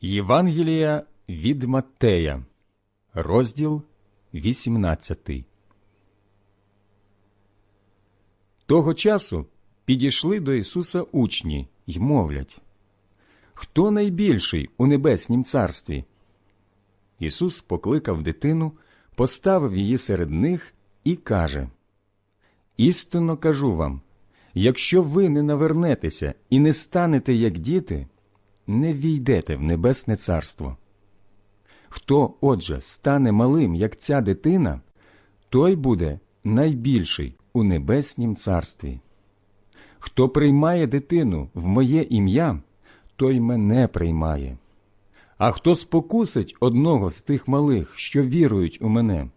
Євангелія від Маттея, розділ 18. Того часу підійшли до Ісуса учні й мовлять Хто найбільший у небеснім царстві? Ісус покликав дитину, поставив її серед них і каже Істинно кажу вам, якщо ви не навернетеся і не станете як діти, не війдете в небесне царство. Хто, отже, стане малим, як ця дитина, той буде найбільший у небеснім царстві. Хто приймає дитину в моє ім'я, той мене приймає. А хто спокусить одного з тих малих, що вірують у мене,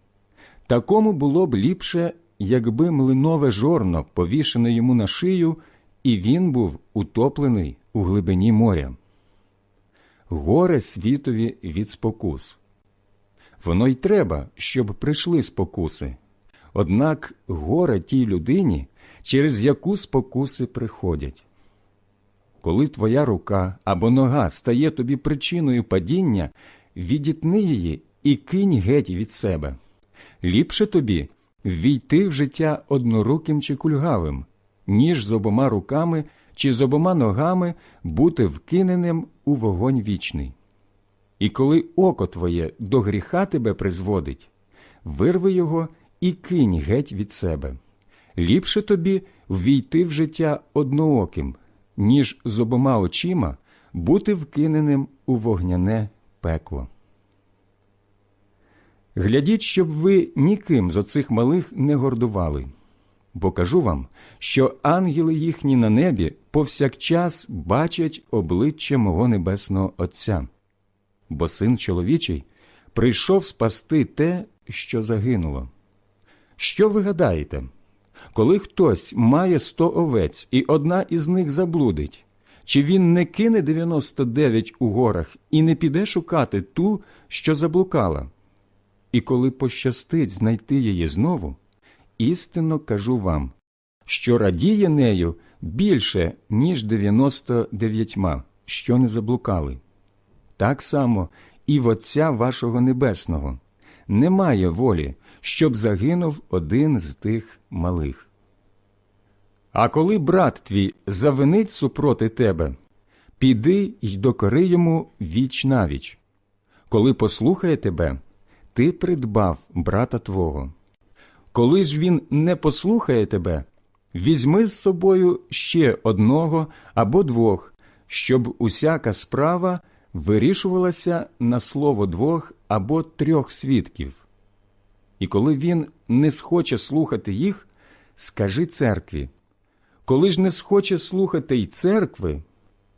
такому було б ліпше, якби млинове жорно повішене йому на шию, і він був утоплений у глибині моря. Горе світові від спокус. Воно й треба, щоб прийшли спокуси. Однак горе тій людині, через яку спокуси приходять. Коли твоя рука або нога стає тобі причиною падіння, відітни її і кинь геть від себе. Ліпше тобі ввійти в життя одноруким чи кульгавим, ніж з обома руками чи з обома ногами бути вкиненим у вогонь вічний. І коли око твоє до гріха тебе призводить, вирви його і кинь геть від себе. Ліпше тобі ввійти в життя однооким, ніж з обома очима бути вкиненим у вогняне пекло. Глядіть, щоб ви ніким з оцих малих не гордували, бо кажу вам, що ангели їхні на небі повсякчас бачать обличчя мого небесного Отця, бо син чоловічий прийшов спасти те, що загинуло. Що ви гадаєте? Коли хтось має сто овець, і одна із них заблудить, чи він не кине 99 у горах і не піде шукати ту, що заблукала? І коли пощастить знайти її знову, істинно кажу вам, що радіє нею більше, ніж 99, що не заблукали. Так само і в Отця вашого Небесного немає волі, щоб загинув один з тих малих. А коли брат твій завинить супроти тебе, піди й докори йому віч навіч. Коли послухає тебе, ти придбав брата твого. Коли ж він не послухає тебе, візьми з собою ще одного або двох, щоб усяка справа вирішувалася на слово двох або трьох свідків. І коли він не схоче слухати їх, скажи церкві. Коли ж не схоче слухати й церкви,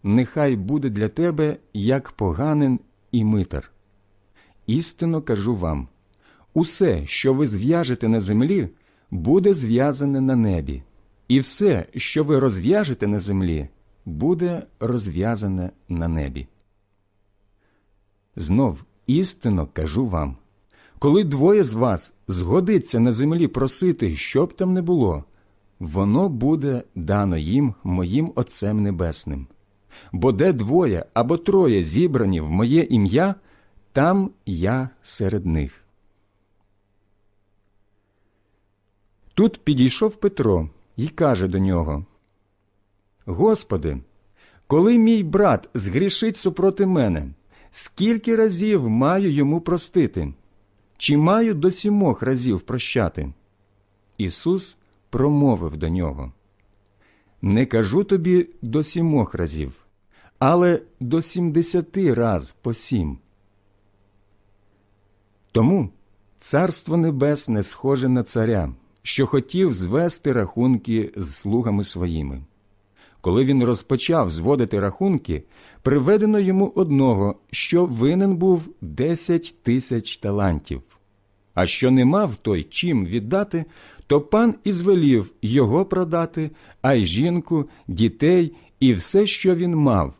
нехай буде для тебе як поганин і митар. Істинно кажу вам усе, що ви зв'яжете на землі, буде зв'язане на небі, і все, що ви розв'яжете на землі, буде розв'язане на небі. Знов істинно кажу вам коли двоє з вас згодиться на землі просити, що б там не було, воно буде дано їм моїм Отцем Небесним. Бо де двоє або троє зібрані в моє ім'я, там я серед них. Тут підійшов Петро і каже до нього Господи, коли мій брат згрішить супроти мене, скільки разів маю йому простити? Чи маю до сімох разів прощати? Ісус промовив до нього Не кажу тобі до сімох разів, але до сімдесяти раз по сім. Тому Царство Небесне схоже на царя, що хотів звести рахунки з слугами своїми. Коли він розпочав зводити рахунки, приведено йому одного, що винен був десять тисяч талантів. А що не мав той чим віддати, то пан і звелів його продати, а й жінку, дітей і все, що він мав,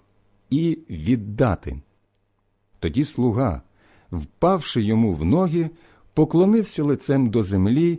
і віддати. Тоді слуга, впавши йому в ноги, поклонився лицем до землі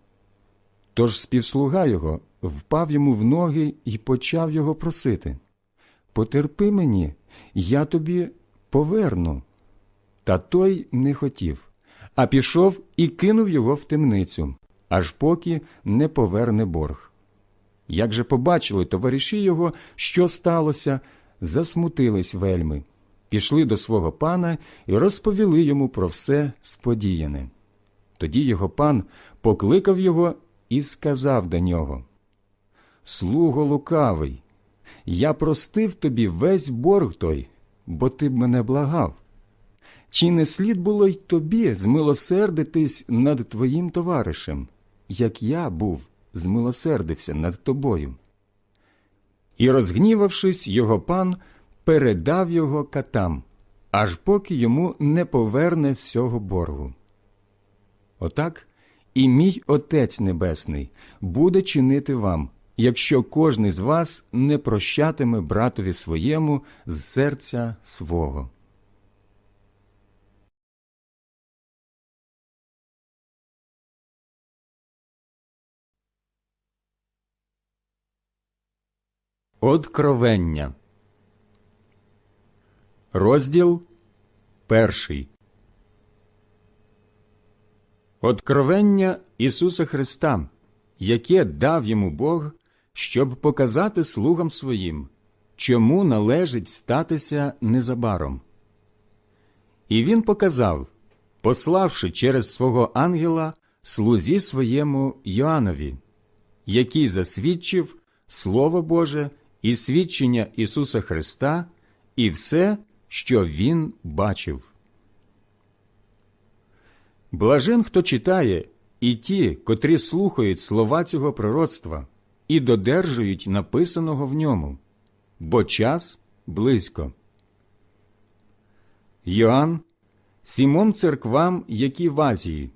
Тож співслуга його впав йому в ноги і почав його просити Потерпи мені, я тобі поверну. Та той не хотів, а пішов і кинув його в темницю, аж поки не поверне борг. Як же побачили товариші його, що сталося, засмутились вельми, пішли до свого пана і розповіли йому про все сподіяне. Тоді його пан покликав його і сказав до нього Слуго лукавий, я простив тобі весь борг той, бо ти б мене благав. Чи не слід було й тобі змилосердитись над твоїм товаришем, як я був, змилосердився над тобою? І, розгнівавшись, його пан передав його катам, аж поки йому не поверне всього боргу. Отак і мій Отець Небесний буде чинити вам, якщо кожний з вас не прощатиме братові своєму з серця свого. Откровення. Розділ перший. Откровення Ісуса Христа, яке дав йому Бог, щоб показати слугам своїм, чому належить статися незабаром. І він показав, пославши через свого ангела слузі своєму Йоаннові, який засвідчив Слово Боже і свідчення Ісуса Христа і все, що Він бачив. Блажен, хто читає, і ті, котрі слухають слова цього пророцтва і додержують написаного в ньому, бо час близько. Йоанн сімом церквам, які в Азії.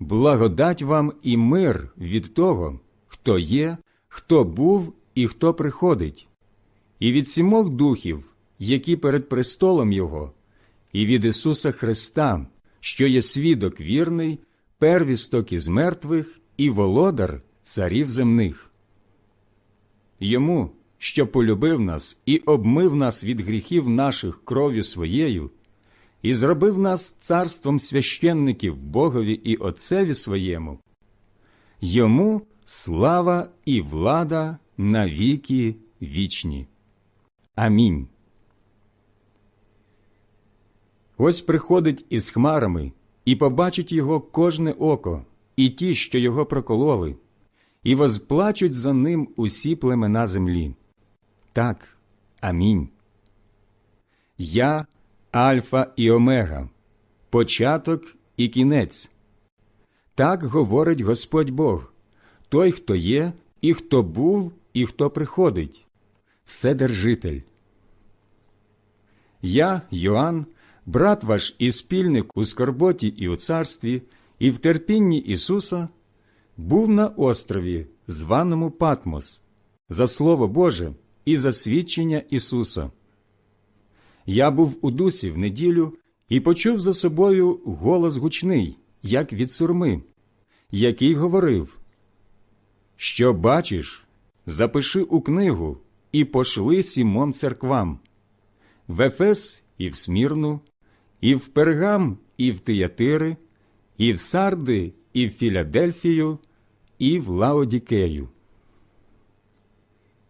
Благодать вам і мир від того, хто є, хто був і хто приходить, і від сімох духів, які перед престолом Його, і від Ісуса Христа, що є свідок вірний, первісток із мертвих і володар царів земних. Йому, що полюбив нас і обмив нас від гріхів наших кров'ю своєю, і зробив нас царством священників Богові і Отцеві своєму, йому слава і влада на віки вічні. Амінь. Ось приходить із хмарами, і побачить його кожне око, і ті, що його прокололи, і возплачуть за ним усі племена землі. Так, амінь. Я Альфа і Омега, початок і кінець. Так говорить Господь Бог, той, хто є, і хто був, і хто приходить, Вседержитель. Я, Йоанн, брат ваш і спільник у скорботі і у царстві, і в терпінні Ісуса, був на острові, званому Патмос, за Слово Боже і за свідчення Ісуса. Я був у дусі в неділю і почув за собою голос гучний, як від сурми, який говорив Що бачиш, запиши у книгу і пошли сімом церквам в Ефес і в Смірну, і в Пергам, і в Тиятири, і в Сарди, і в Філадельфію, і в Лаодікею.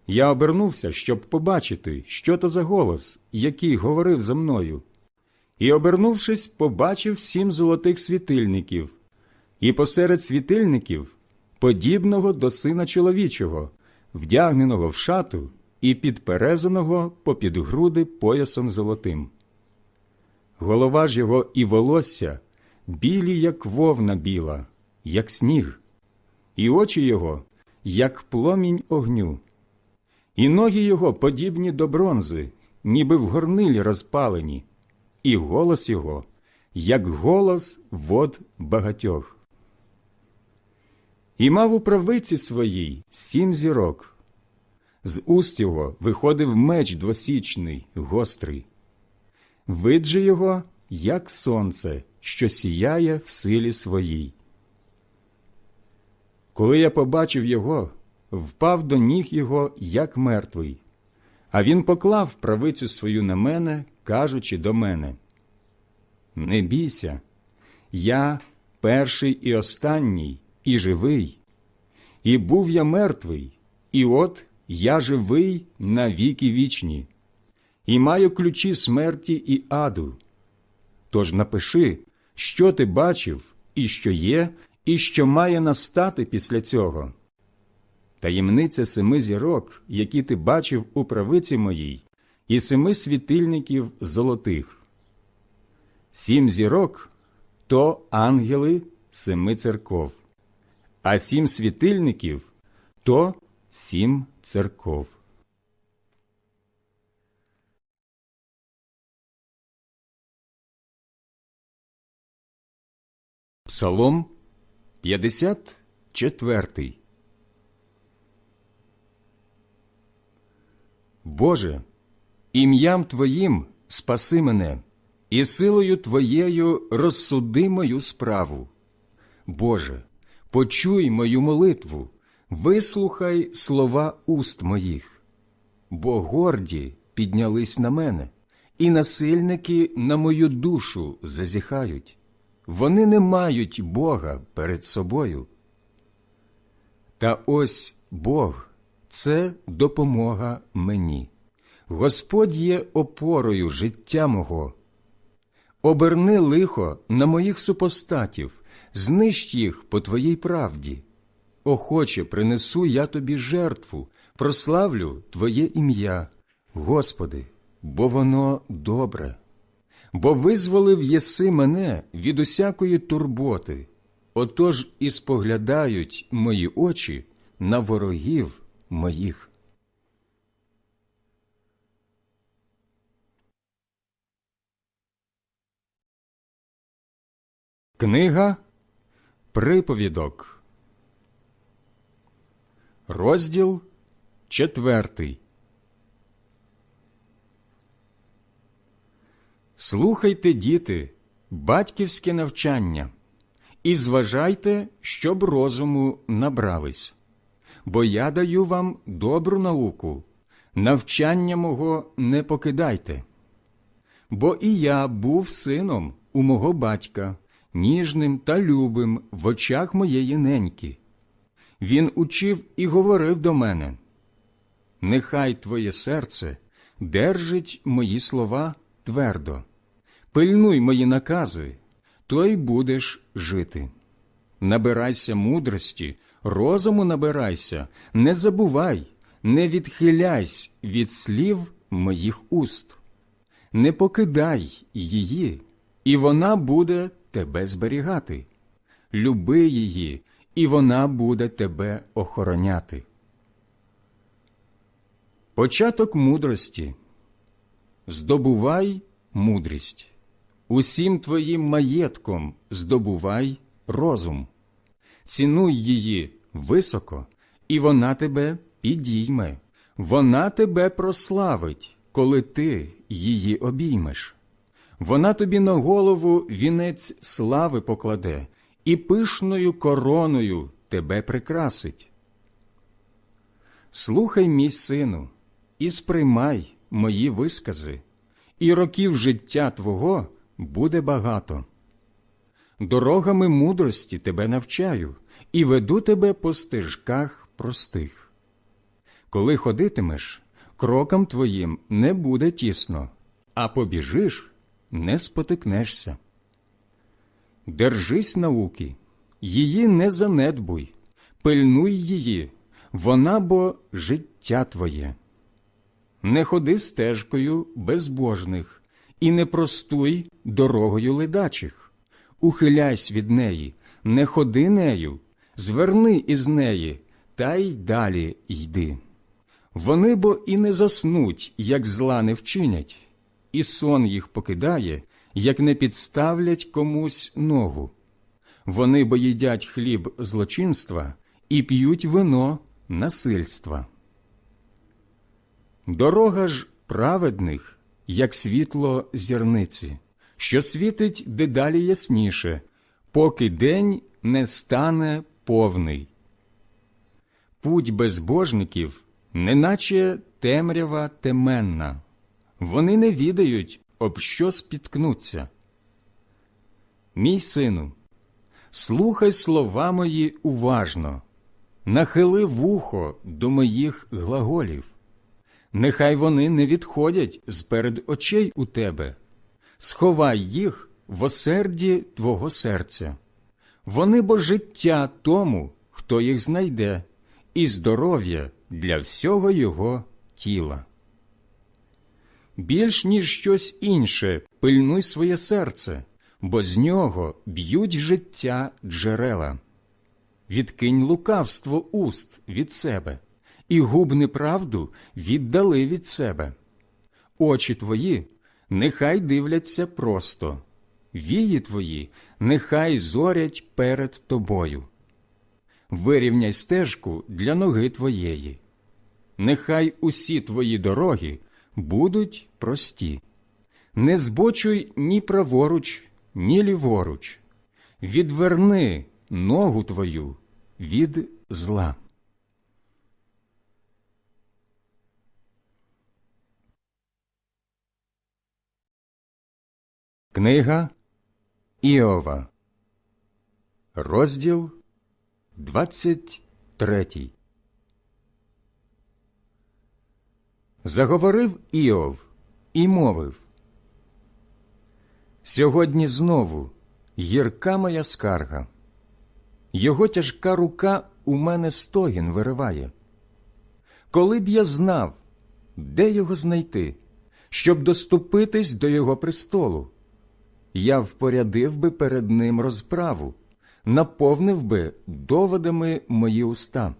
Я обернувся, щоб побачити, що то за голос, який говорив за мною, і, обернувшись, побачив сім золотих світильників, і посеред світильників подібного до сина чоловічого, вдягненого в шату і підперезаного попід груди поясом золотим. Голова ж його і волосся білі, як вовна біла, як сніг, і очі його, як пломінь огню, і ноги його подібні до бронзи, ніби в горнилі розпалені, і голос його, як голос вод багатьох. І мав у правиці своїй сім зірок. З уст його виходив меч двосічний, гострий. Вид же його, як сонце, що сіяє в силі своїй. Коли я побачив його, впав до ніг його, як мертвий, а він поклав правицю свою на мене, кажучи до мене: Не бійся, я перший і останній, і живий, і був я мертвий, і от я живий на віки вічні, і маю ключі смерті і аду. Тож напиши, що ти бачив, і що є, і що має настати після цього. Таємниця семи зірок, які ти бачив у правиці моїй, і семи світильників золотих. Сім зірок то ангели семи церков, а сім світильників то сім церков. Псалом 54 Боже, ім'ям Твоїм спаси мене, і силою Твоєю розсуди мою справу. Боже, почуй мою молитву, вислухай слова уст моїх, бо горді піднялись на мене, і насильники на мою душу зазіхають. Вони не мають Бога перед собою. Та ось Бог це допомога мені. Господь є опорою життя мого. Оберни лихо на моїх супостатів, знищ їх по твоїй правді. Охоче принесу я тобі жертву, прославлю Твоє ім'я, Господи, бо воно добре. Бо визволив єси мене від усякої турботи, отож і споглядають мої очі на ворогів моїх. Книга Приповідок, розділ четвертий. Слухайте, діти, батьківське навчання, і зважайте, щоб розуму набрались, бо я даю вам добру науку, навчання мого не покидайте. Бо і я був сином у мого батька, ніжним та любим в очах моєї неньки. Він учив і говорив до мене: Нехай твоє серце держить мої слова твердо, пильнуй мої накази, то й будеш жити. Набирайся мудрості, розуму набирайся, не забувай, не відхиляйся від слів моїх уст, не покидай її, і вона буде тебе зберігати. Люби її, і вона буде тебе охороняти. Початок мудрості здобувай мудрість, усім твоїм маєтком здобувай розум, цінуй її високо, і вона тебе підійме, вона тебе прославить, коли ти її обіймеш. Вона тобі на голову вінець слави покладе і пишною короною тебе прикрасить. Слухай, мій сину, і сприймай мої вискази, і років життя твого буде багато. Дорогами мудрості тебе навчаю і веду тебе по стежках простих. Коли ходитимеш, крокам твоїм не буде тісно, а побіжиш не спотикнешся. Держись науки, її не занедбуй, пильнуй її, вона бо життя твоє. Не ходи стежкою безбожних і не простуй дорогою ледачих. Ухиляйсь від неї, не ходи нею, зверни із неї, та й далі йди. Вони бо і не заснуть, як зла не вчинять, і сон їх покидає, як не підставлять комусь ногу. Вони бо їдять хліб злочинства і п'ють вино насильства. Дорога ж праведних, як світло зірниці, що світить дедалі ясніше, поки день не стане повний. Путь безбожників, неначе темрява теменна, вони не відають, об що спіткнуться. Мій сину, слухай слова мої уважно, нахили вухо до моїх глаголів. Нехай вони не відходять з перед очей у тебе, сховай їх в осерді твого серця. Вони бо життя тому, хто їх знайде, і здоров'я для всього його тіла. Більш ніж щось інше, пильнуй своє серце, бо з нього б'ють життя джерела. Відкинь лукавство уст від себе, і губ неправду віддали від себе. Очі твої нехай дивляться просто, вії твої нехай зорять перед тобою. Вирівняй стежку для ноги твоєї. Нехай усі твої дороги будуть прості. Не збочуй ні праворуч, ні ліворуч. Відверни ногу твою від зла. Книга Іова, розділ 23 Заговорив Іов і мовив Сьогодні знову гірка моя скарга. Його тяжка рука у мене стогін вириває. Коли б я знав, де його знайти, щоб доступитись до його престолу, я впорядив би перед ним розправу, наповнив би доводами мої уста.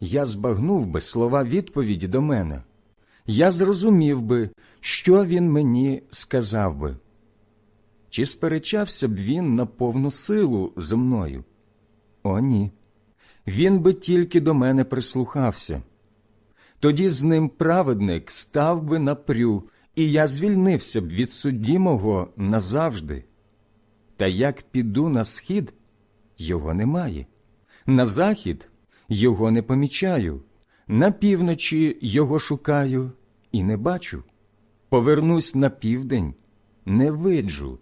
Я збагнув би слова відповіді до мене. Я зрозумів би, що він мені сказав би. Чи сперечався б він на повну силу зо мною? О, ні. Він би тільки до мене прислухався. Тоді з ним праведник став би напрю, і я звільнився б від судді мого назавжди. Та як піду на схід, його немає, на захід його не помічаю, на півночі його шукаю і не бачу. Повернусь на південь, не виджу.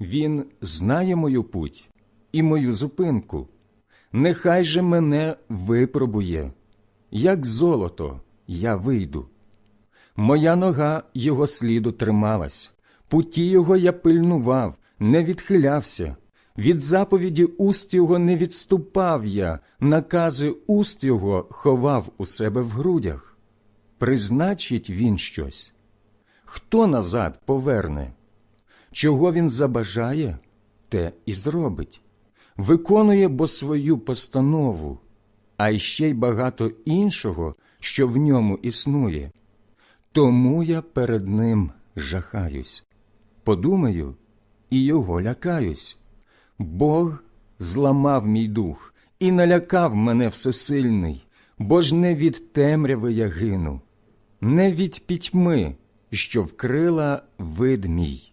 Він знає мою путь і мою зупинку. Нехай же мене випробує, як золото я вийду. Моя нога його сліду трималась, путі його я пильнував, не відхилявся. Від заповіді уст його не відступав я, накази уст його ховав у себе в грудях. Призначить він щось. Хто назад поверне? Чого він забажає, те і зробить. Виконує бо свою постанову, а ще й багато іншого, що в ньому існує. Тому я перед ним жахаюсь. Подумаю, і його лякаюсь. Бог зламав мій дух і налякав мене всесильний, бо ж не від темряви я гину, не від пітьми, що вкрила вид мій.